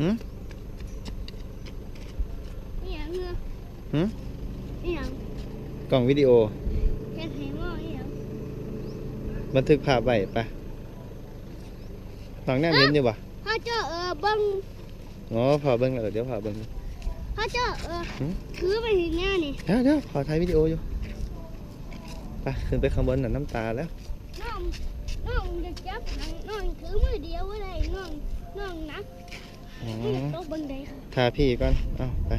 หืมนี่ยังเงือหืมนี่ยังกล่องวิดีโอเห็นเห็นว่านี่ยังบันทึกภาพไว้ไปฟังแนมเห็นอยู่ปะเขาเจ้าเออเบังอ๋อพอเบิ้งแล้วเดี๋ยวพอเบิ้งเขาเจ้าเออหืมถือไปถึงหน้านี่เดี๋ยวเดี๋ยวพอถ่ายวิดีโออยู่ไปขึ้นไปข้างบนน่ะน้ำตาแล้วน้องน้องจะจับหางน้องถือมือเดียวอะไรน้องน้องนัก อ๋อนี่ตกบังไดค่ะ ทาพี่ก่อน เอาไป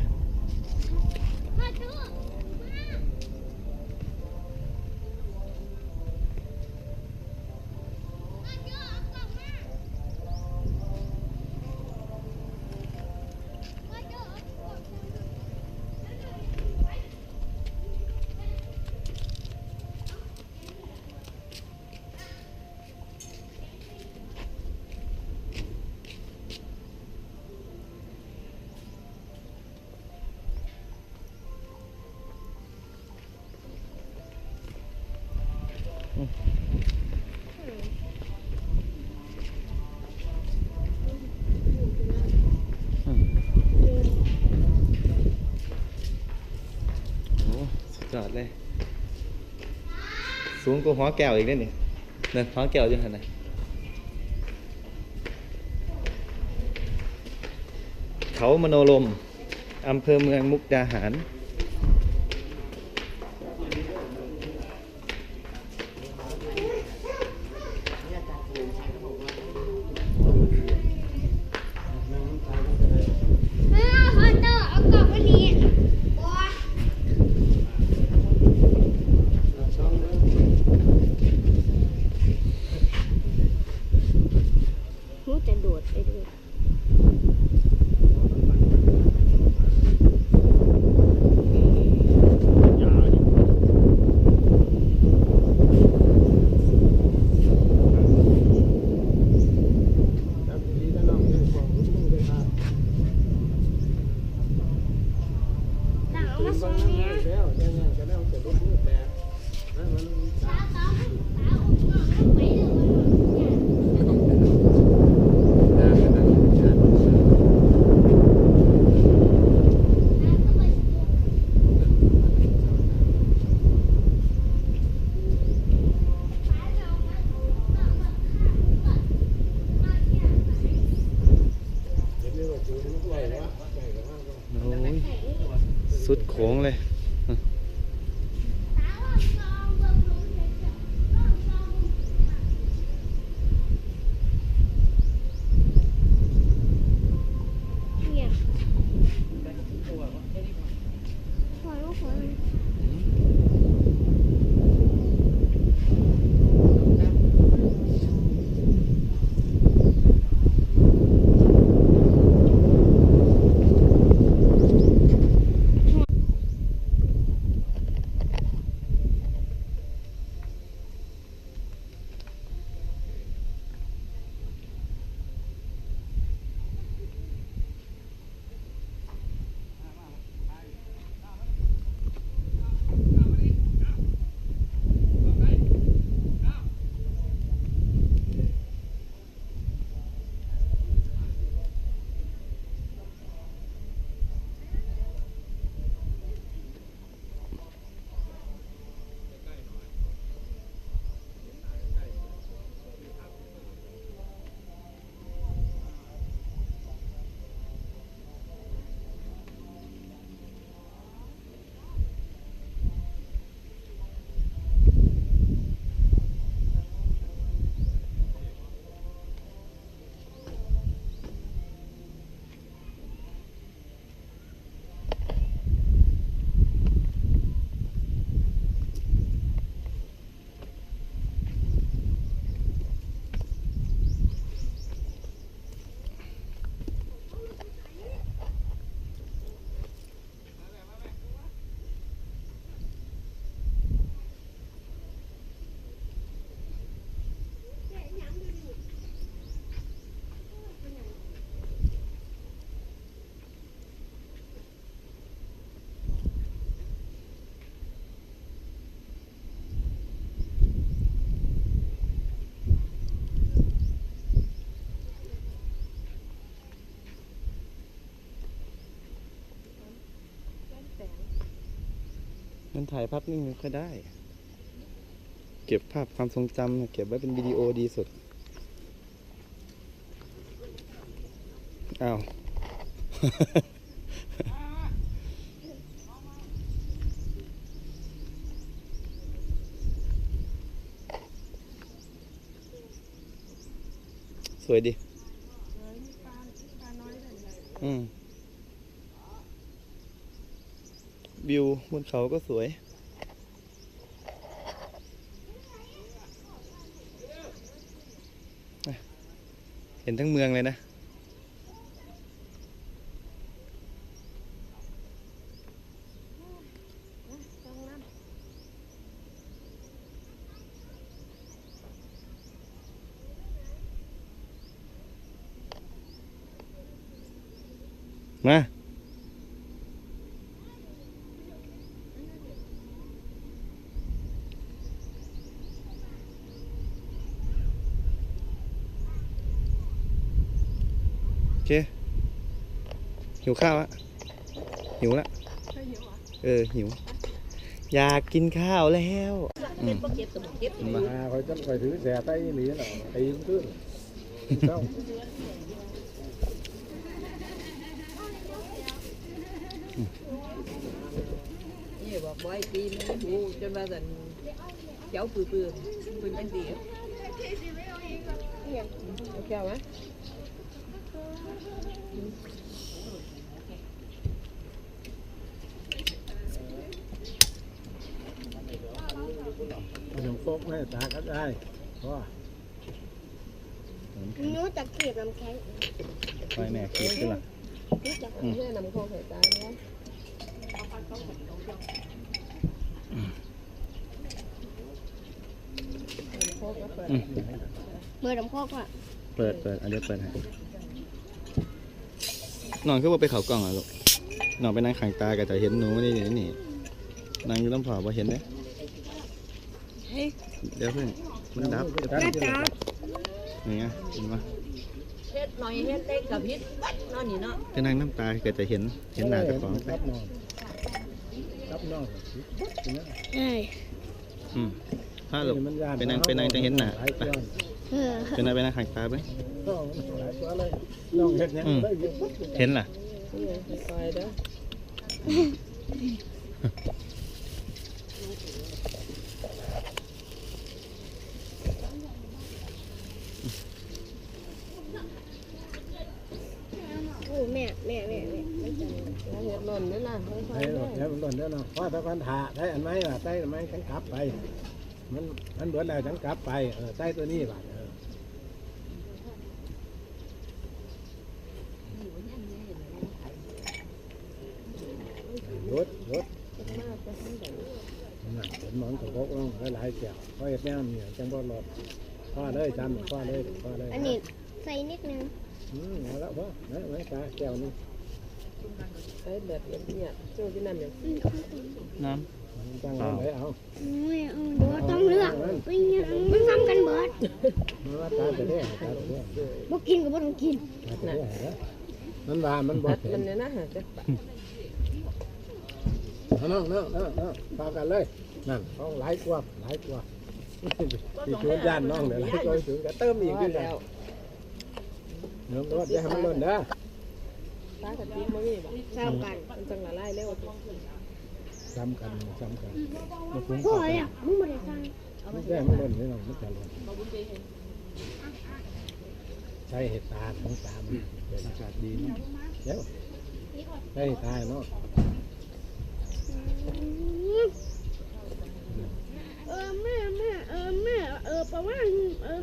อดเลย สูงกว่าหัวแก้วอีกเด้นี่นั่นหัวแก้วอยู่ขนาดเขามโนลมอำเภอเมืองมุกดาหาร มันถ่ายภาพนิ่งม่ค่อยได้ เก็บภาพความทรงจำนะเก็บไว้เป็นวิดีโอดีสุดอ้าวสวยดิ อืม วิว บนเขาก็สวย เห็นทั้งเมืองเลยนะ มา โอเคหิวข้าวอะหิวละเออหิว อยากกินข้าวแล้วอืมเก็บกับเก็บมา à coi chắc phải thứ rẻ tay lý là tay cũng thứ sao นี่บอกไว้ปีมันหูจนว่าสันเจ้าปื้อปื้อปื้อจังดีเอาแก้วไหม dùng phốt này ta cắt ai có หนูจะเก็บน้ำแข็งไปแม่คิดขึ้นละอืมแม่นำโคงใส่ตาเนี่ยโคกก็เปิดอืมเบอร์น้ำโคกอะ เปิดเปิดอันเดี๋ยวเปิดให้ นอนขึ้นมาไปเขากล่องอะลูกนอนไปนั่งขังตาก็จะเห็นหนูนี่นี่นี่นั่งอยู่ลำผอพอเห็นเด้เฮ้ยเดี๋ยวเพิ่งมันดับเดี๋ยวแม่เพิ่งจ๋านี่ไงเห็นปะเฮ็ดหน่อยเฮ็ดเล็กกับพิษนอนนี่เนาะไปนั่งน้ำตาก็จะเห็นเห็นหน้าเจ้าของไป cắp non cắp non ใช่อืมถ้าลูกไปนั่งไปนั่งจะเห็นหน้าไปเออไปนั่งไปนั่งขังตาไป เห็นล่ะแม่แม่แม่แม่ไม่จังเห็หล่นได้ล่ะเห็หล่นได้อนะพ่าถ้ากันถาได้อันไหมล่ะได้อันไหมฉันกลับไป มันมันเบิอแล้วฉันกลับไปเออได้ตัวนี้บา rút มากจะทั้งแบบ nè đến món của bốc luôn cái lại chèo có hết nha nhiều trong bao lọt qua đây chăm qua đây qua đây อันนี้ใส่นิดนึง ừ ngon lắm quá đấy mấy cá chèo đi ใช้แบบเงียบๆสู้ที่นั่นอย่างน้ chăng Ờ. đấy không ไม่เอาเดี๋ยวต้องเลือกไปยังมันทำกันเบิด nó ta từ đây ta từ đây บ่กินก็บ่ต้องกิน ta từ đây đó nó vào nó บั bọt ดมันเนี่ยนะฮะจะ nó nó nó nó nó pha cả lên nè không lái qua lái qua thì xuống gian non để lái coi xuống cả tôm gì พอ cái แล้ này ว nó nó để ham lên đó ตากะทิบ่มีบ่เท่ากันมันจังละลายเร็ว chăm cần chăm cần ำมาฟุ้งพ่อเขาเนี่ยมึงบ่ได้สั่ง nó để ham lên thế nào nó trả luôn đây thì ta không ta อากาศดีนะ Déo. đây thì ta nó เออแม่แม่เออแม่เออประมาเออ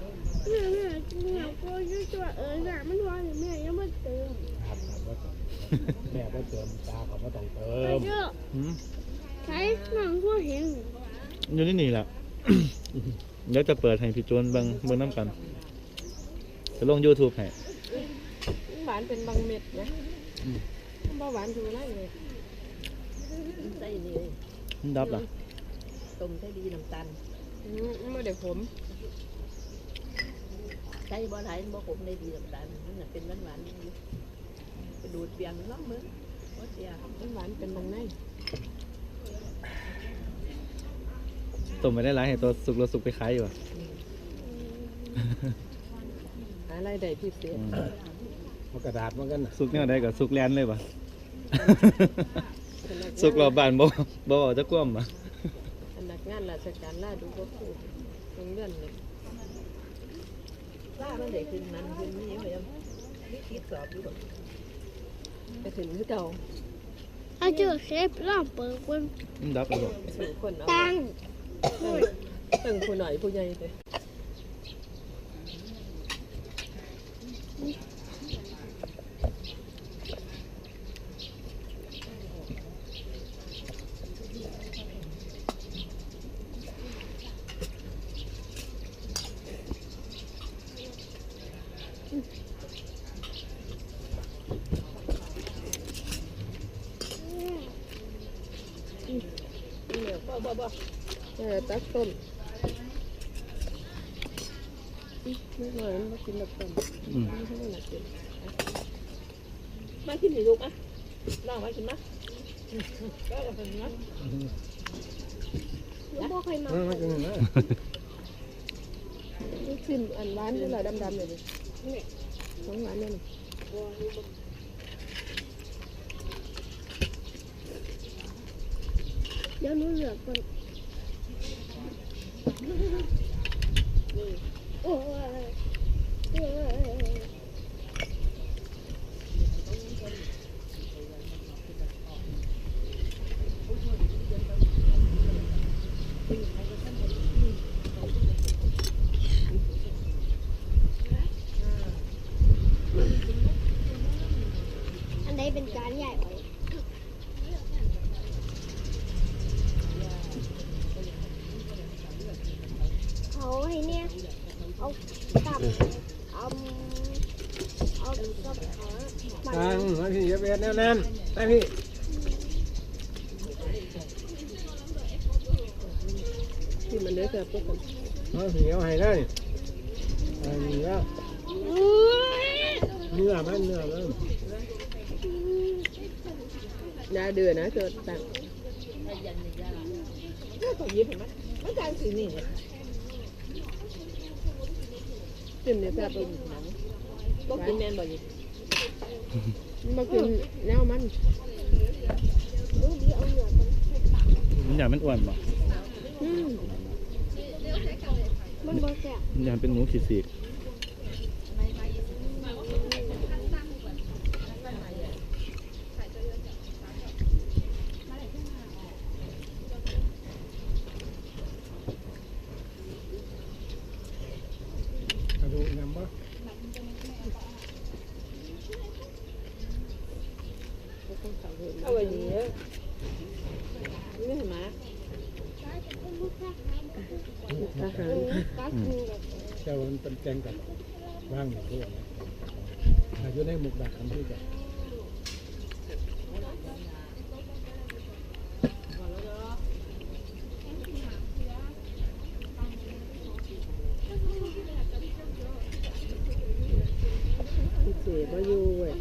แม่แม่กินเหล้าก็ยุ่งๆเออหนามันว่าแม่ยังไม่เติม làm làm có mẹ có trường ta không có tổng ไป tôm เยอะอืมใช้หนังก็เห็นอยู่นี่นี่แหละ เดี๋ยวจะเปิดให้พี่โจนเบิ่งเบิ่งน้ำกัน จะลง YouTube ให้หวานเป็นบางเม็ดนะบ่หวานถูไรเลยใส่นี่มันดับล่ะต้มใส่ดีน้ำตาลไม่ได้ขม ใส่บ่หลายบ่ขมได้ดีน้ำตาลมันน่ะเป็นหวานหวานอยู่ไปดูดเบียงล้อมมือว่าเสียมันหวานเป็นบางในต้มไปได้หลายให้ตัวสุกแล้วสุกไปขายอยู่อะหาอะไรายได้พิเศษอืมเอากระดาษมากันน่ะสุกเนี่ยได้กับสุกแลนเลยป่ะสุกรอบบ้านบ่บ่เอาจะกล้วมอะพนักงานราชการล่าดูก็พูด โรงเรียนเลยล่ามันได้ขึ้นนั้นขึ้นนี้ไปยังมีคิดสอบอยู่บ่ไปถึงคือเก่าอาเจอเชฟร่างเปิดคนมันดับแล้วบ่สู่คนเอาตังตึงผู้หน่อยผู้ใหญ่เลย นี่เนี่ยบ่บ่บ่เออตักต้มไม่หน่อยมากินแบบต้มอืมไม่ให้หนักกินมากินหน่อยลูกอะลองมากินมาก็เอาไปนะแล้วบอกใครมามามากินนะลูกชิมอันหวานนี่แหละดำๆเลยนี่ของหวานเนี่ยนี่เดี๋ยวหนูเหลือก่อนโอ้ยโอ้ย อันใดเป็นการใหญ่ไว้เขาให้เนี่ย เอากับเอาเอากับขาปั่นตังมาพี่อย่าเบียดแน่นๆไปพี่ที่มันเนื้อเกลือปุ๊บกันมาพี่เอาให้ได้อันนี้แล้วอุ้ยเนื้อมันเนื้อมันยาเดือนะเกิดต่างก็ต้องยิบเห็นไหมมันจางสีนี่เนี่ย จิ้มเนี่ยแซ่บไปหนังก็กินแมนบ่อยมากินแนวมันดูดีเอาเหนือก่อนมันอยากมันอ้วนบ่อืมมันบ่แซ่บมันอยากเป็นหมูขีดสีกกระดูกยำปะ เอาไว้ดีไม่เห็นไหมอาหาร กัดมือแบบ เจ้ามันเป็นแกงกันว่างอยู่ด้วยนะอายุในหมุกดักอันที่จะ พิเศษมาอยู่เว้ย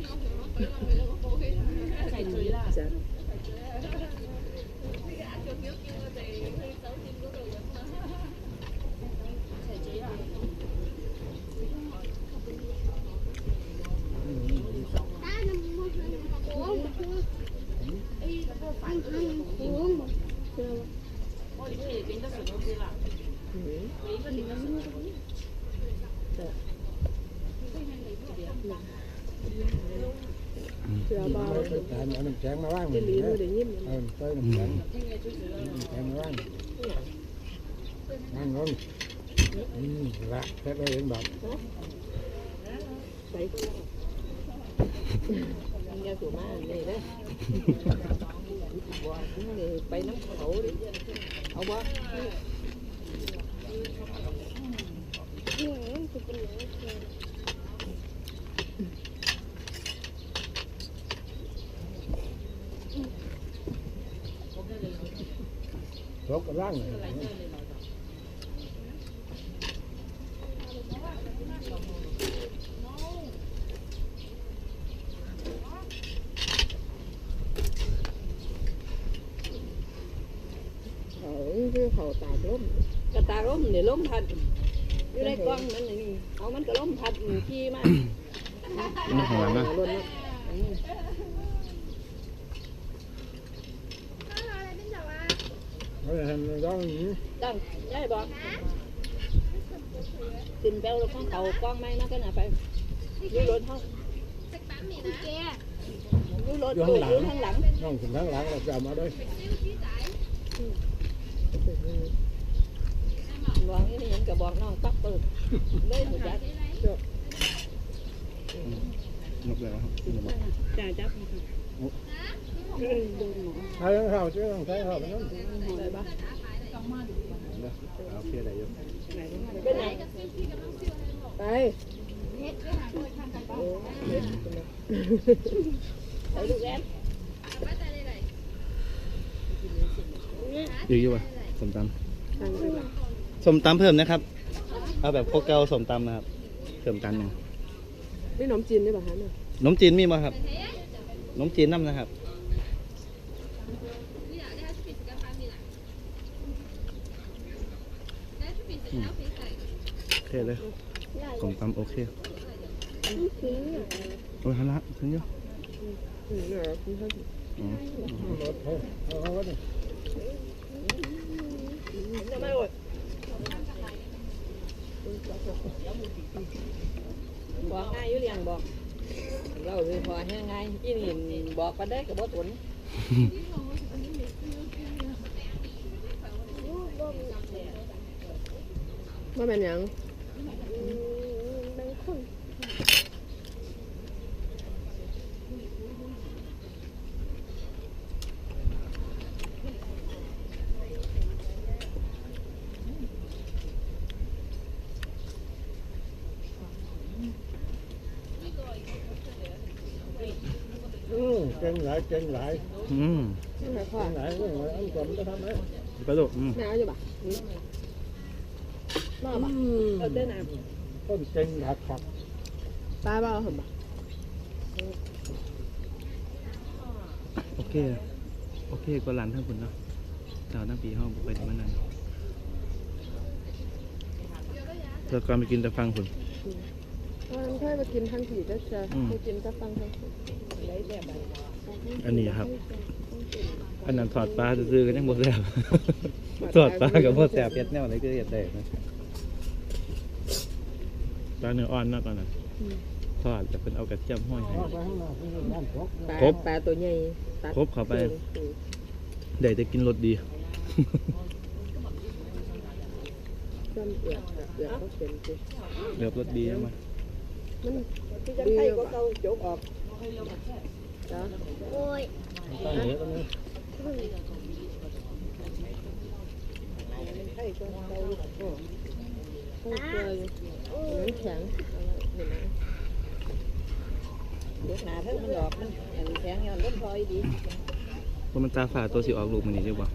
จัด ตาน้ำมันโค้งไอ้ฟันหันโค้งเจอ อืมเสือเบา ทานเอาน้ำแข็งมาว่างจะหลีนะมือเดี๋ยวยิ้มเอาใส่น้ำแข็งน้ำแข็งมาว่างว่างงงอืมละแค่ได้เห็นแบบ ใส่ยังยาสูบมาเลยนะบ่นี่ไปน้ำเขาดิเอาบ่ หัวมันจะเป็นอย่างนี้ รกกับร่างเลยเขาคือเขาตากล้มกระตากล้มเนี่ยล้มพัดอยู่ในกล้องนั่นนี่เอามันก็ล้มพัดขี้มา มันหอมนะ ล้นนะ เฮ้ยทำร้อง อย่างนี้ดังได้บอกขึ้นแป้วแล้วข้างเขากล้องไม้มากันนะไปอยู่รถห้องอยู่รถตู้อยู่ข้างหลังน้องถึงทั้งหลังเราจะเอามาด้วยวางนี่ยังกระบอกน้องปักเปิดเลยหัวจักนกเลยครับนกเลยจ่าจับใช้ข้าวเชื่อต้องใช้ข้าวไปนั่นอะไรบ้าง เอาเพี้ยอะไรอยู่เป็นไงไปไปลูกแอนอยู่อยู่ป่ะสมตำสมตำเพิ่มนะครับ เอาแบบโคกเกาสมตำนะครับเพิ่มตันหนึ่งนี่ขนมจีนได้ป่ะฮะเนี่ยขนมจีนมีมั้ครับขนมจีนน้ำนะครับอืม โอเคเลยกล่องตำโอเคโอ้ยฮาระถึงเยอะบอกง่ายยุ่เรียงบอกเราคือพอแห้งง่ายอีนี่บอกกันได้กับบอสผน ว่าเป็นหยังบางคนอืมเก่งหลายเก่งหลายอืมไม่ไหวพ่อเก่งหลายเรื่องอะไรอันก่อนจะทำไหมกระดูกอืมแม่เอาอยู่ปะ บ้าปะเอาเต้นน้ต้นเก่งหักขักป้าบ้าเอาเหรอปะโอเค โอเคกว่าร้านทั้งคุณเนาะดาวตั้งปีห้องไปที่มันนั่นเราก่อนไปกินแต่ฟังคุณวันเคยไปกินทั้งผีจะจะอืม ไปกินจะฟังทั้งผีำไรแบบใดอันนี้ครับ อันนั้นถอดปลาซื้อๆกันยังหมดแล้วถอดปลากับหมดแสบเพ็ดแนวอะไรก็เห็ดได้นะ ปลาเนื้ออ่อนเนาะก่อนนะทอดจะเป็นเอากระเทียมห้อยให้เอาไปข้างหน้าข้างหน้าด้านครบปลาครบ ปลาตัวใหญ่ตัดครบเข้าไปอืมได้จะกินรสดีจำเปลือกเปลือกก็เป็นสิเดือบรสดีมามันที่จะให้ก็เขาจกออกจ้ะโอ้ยตั้งเหนือตรงนี้ให้ก็เขาต้องเจออยู่ น้ำแข็งเห็นไหมเด็กหนาเท่ามันดอกมันแข็งย้อนต้นพลอยดีว่ามันตาฝาดตัวสิออกลูกมันนี่ดีกว่า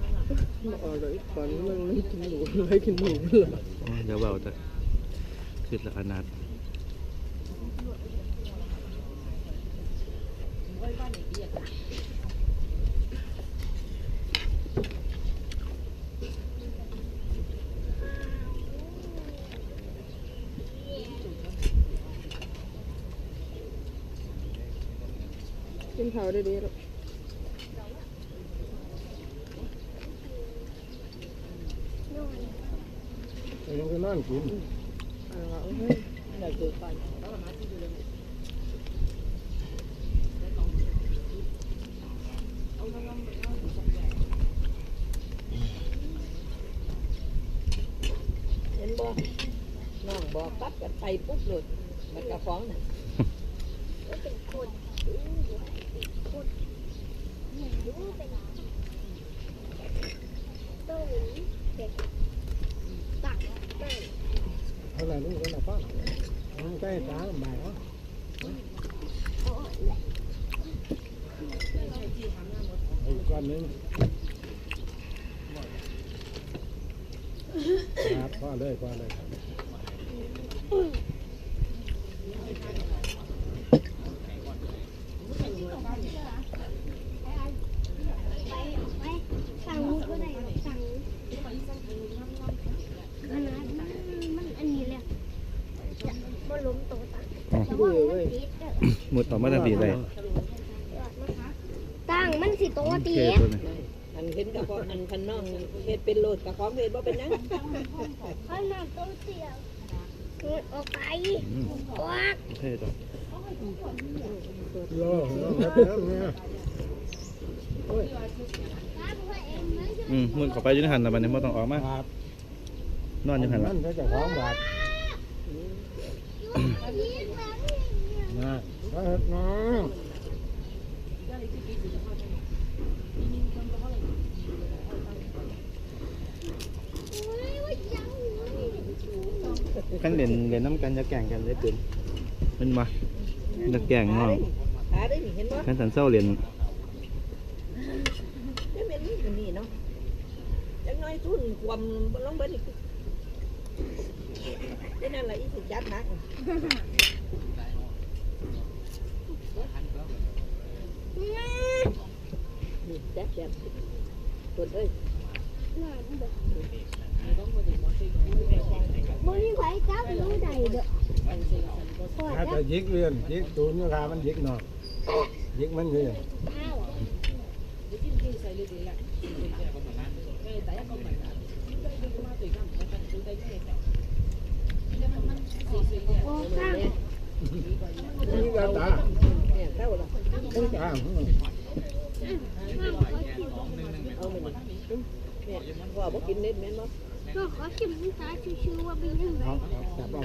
มาอกเลยก่อนมันไม่กินหนูไม่กินหนูเลยโอ้ยเดี๋ยวเบาแต่คือละอนาถ กินเผาได้ดีหรอกยังก็นั่งกินเอาละเฮ้ยเราคือไปเห็นบ่น้องบอกปั๊บกันไปปุ๊บเลยมันกระฟ้องน่ะก็เป็นคนคนรู้ เป็นต้มเด็กตักได้เท่าไหร่ลูกเท่าไหร่ป้าใกล้ตาบ่ายเนาะอีกก้อนหนึงครับพ่อเลยพ่อเลยไปไปสั่งก็ได้สั่ง ล้มโตตัง อ๋อ แต่ว่ามันติดเด้อ ห มดต่อมาทันทีเลยตั้งมันสิโตโอตีเคตัวนี้อันเห็นกับพ่ออันพันน้องเฮ็ดเป็นโลดกับของเฮ็ดบ่เป็นหยังเพราะน้ำโตเสียวมันออกไปอืมออกโอเคจ้ะโลครับเนี่ยเนี่ยอืมมุดเข้าไปอยืนหันแล้วมันเนี่ยไม่ต้องออกมาครับนอนอยืนหันละนั่นก็จะของบาท นะมาเฮ็ดน้องขั้นเรียนเรียนน้ำกันจะแก่งกันเลยตื่นเป็น มาจะแก่งน้องหาได้นี่เห็นบ่ขั้นสันเศร้าเรียนได้เป็นนี่มันนี่ เนี่ยว่าบ่กินเน็ตแม่นบ่ก็ขอชิมน้ำตาชื่อๆว่าเป็นยังไงเอาจับเอา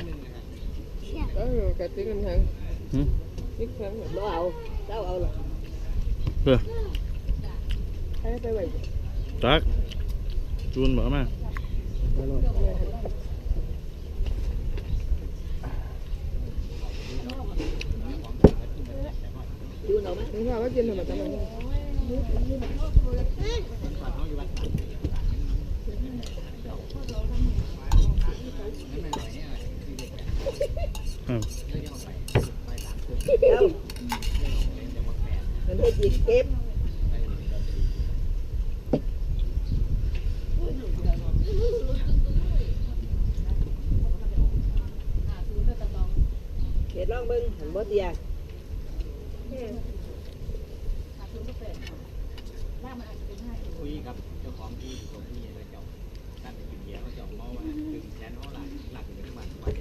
แซ่บเออกะติกันทางหืมนี่ครั้งบ่เอาเจ้าเอาล่ะเพื่อให้ไปไว้จักจูนบอกมาไปเลยดูเอาไหมถึงว่าว่ากินทำไมทำไม อืมเจ้ามันเฮ็ดเก็บ เฮ็ดลองเบิ่งหันบ่เตีย คุยกับเจ้าของที่ตรงนี้เลยเจ้าท่านไปกินเบียร์เขาเจ้าเมาว่าถึงแสนเขาหลักหลักอยู่ที่บ้านวัน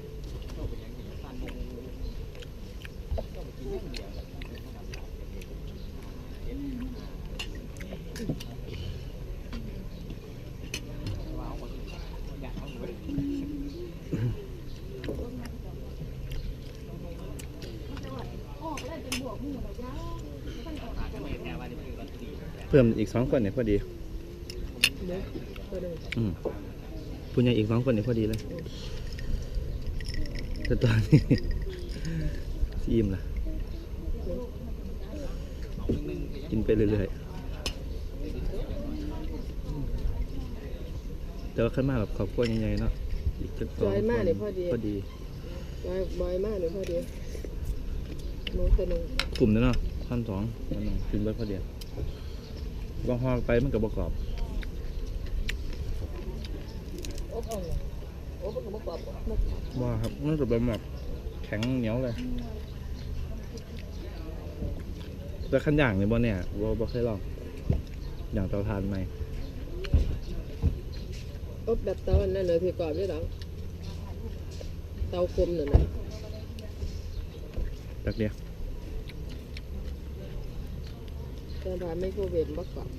เจ้าเป็นยังไงท่านมงเจ้าไปกินได้คนเดียวแบบนั้นเขาทำหลักอย่างนี้ว้าวอยากเขาเลยหาก็ไม่แน่ว่านี่คือวัตถุดิบ เพิ่มอีกสองคนเนี่ยพอดีอืมผู้ใหญ่อีกสองคนเนี่ยพอดีเลยแต่ตอนนี้ซีอิ่มละกิน ไปเรื่อยๆ แต่ว่าขึ้นมาแบบครอบครัวใหญ่ๆเนาะอีกจักสองจอยมากเลยพอดี พอดีบอยบอยมากเลยพอดีหนูตัวหนึงกลุ่มนั้นเนาะพันสองพันหนึ่งกินไปพอดีบางฮอกไปมันกับประกอบอบเอาเลยอบมันก็บ่กรอบบ่ว่าครับมันจะเป็นแบบแข็งเหนียวเลย แต่ขั้นอย่างเนี่ยบ่เนี่ยบ่บ่เคยลอง อย่างเตาถ่านไหมอบแบบเตาอันนั่นเลยที่กรอบด้วยหรอเตาคมนั่นน่ะตักเดียวแต่ว่าไมโครเวฟบ่กรอบ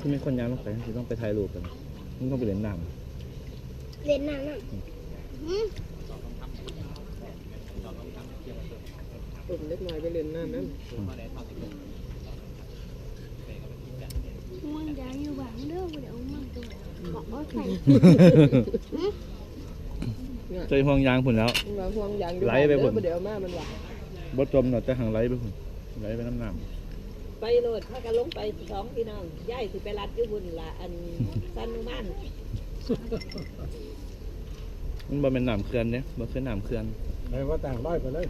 ที่มี คนย้ายลงไปที่ต้องไปถ่ายรูปกันมันต้องไปเล่นน้เล่นน้ำน่ะหืมตุ่มเล็กน้อยไปเล่นน้ำนั่นมันจะอยู่บ้านเด้อบ่เดี๋ยวมันตัวบอกว่าใครำใจห่วงยางผุนแล้วว่าห่วงยางอยู่ไหลไปพุ่น เด้อบ่เดี๋ยวมามันว่าบ่จมเนาะแต่หางไหลไปผุนไหลไปน้ำน้ ไปโลดถ้ากันลงไปสองพี่น้องยายสิไปรัดอยู่บุญละอันสันนุมานำมันบ่เป็นน้ำเขื่อนเนี่ยบ่คือน้ำเขื่อนไปว่าต่างร้อยไปเลย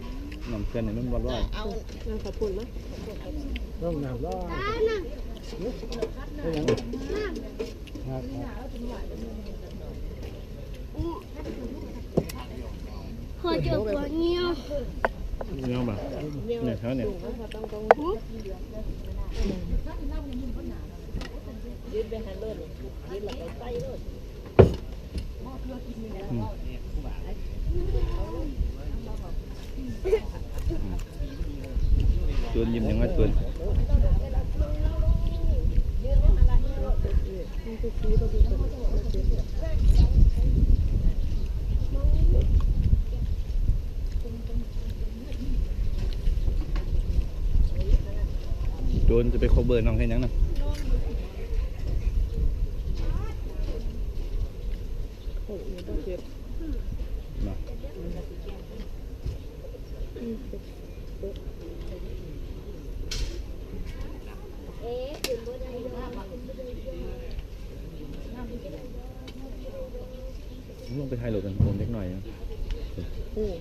น้ำเพื่อนนี่มันบ่ร้อนเอาน่าขอบคุณนะต้องน้ำร้อนตาน่ะไม่ยังครับครับพอเจอปวดเงี้ยว เนาะบ่เนี่ยเท่าเนี่ยต้องต้องยืดไปหันรถยืดหลังไปใต้รถจวนยิ้มยังว่าจวน โจนจะไป cover น้องให้ยังนะ โอ้ยต้องเก็บ มาลงไปถ่ายรูปกันผมเล็กหน่อยนะ อือ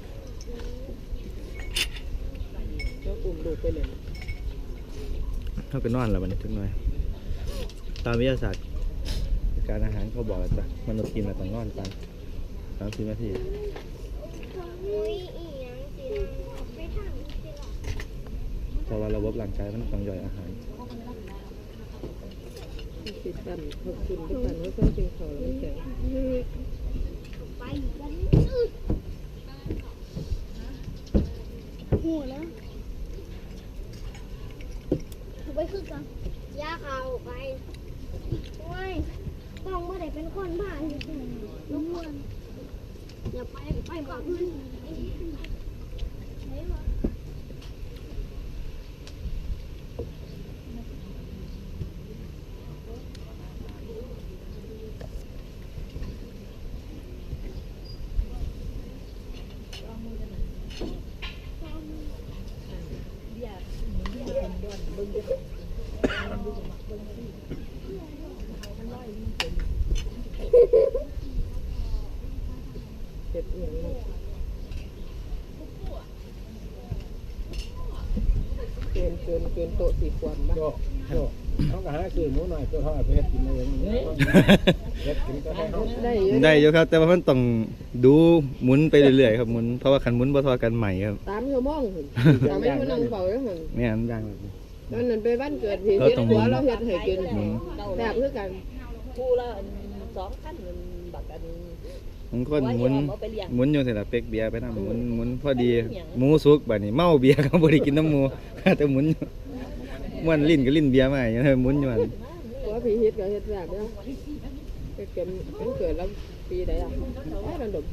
แล้วกลุ่มดูไปเลย เท่ากั นอนแล้วมันทึกหน่อยตามวิทยาศาสตร์ การอาหารเขาบอกวจ้ะมนุษย์กินแล้วต้องนอนตามสามสิบนาทีอุ้ยอีหยังสิไปทางสิล่ะเพราะว่าระบบร่างกายมันต้องย่อยอาหารสิปั่นขอบคุณทุกปั่นว่าต้องกินข้าแล้วแข็งไปกันหัวแล้วไปคือกันยาข่าวไปโอ้ยต้องเมื่อไหร่เป็นคนบ้าอยู่ที่นี่ลูกวนอย่าไปไปบอกเพื่อนไหนวะ เจ็บอย่างนี้เกินเกินเกินโต๊ะสี่ขวบบ้าโยโยเขาก็หาซื้อหมูหน่อยตัวทอดไปเฮ็ดกินเองเฮ็ดกินก็ได้เขาได้เยอะได้อยู่ครับ แต่ว่ามันต้องดูหมุนไปเรื่อยๆครับหมุนเพราะว่าคันหมุนบ่ทอกันใหม่ครับสามชั่วโมงหุ่นสามไม่มานั่งเฝ้าแล้วหุ่นไม่งั้นย่าง นี้วันนั้นไปบ้านเกิดพี่เฮ็ดหัวเราเฮ็ดให้กินอืมแบบเพื่อกันคู่ละสองขั้นบักอันบางคนหมุนเอาไปเลี้ยงหมุนอยู่แต่ละเป๊กเบียร์ไปนำหมุนหมุนพอดีหมูสุกบัดนี้เมาเบียร์ก็บ่ได้กินน้ำหมูแต่หมุนอยู่ม่วนลิ้นก็ลิ้นเบียร์มาอย่างนั้นหมุนอยู่หั่นหัวพี่เฮ็ดก็เฮ็ดแบบเนี้ยไปเกิดมันเกิดแล้วปีใดอะไอ้ระดม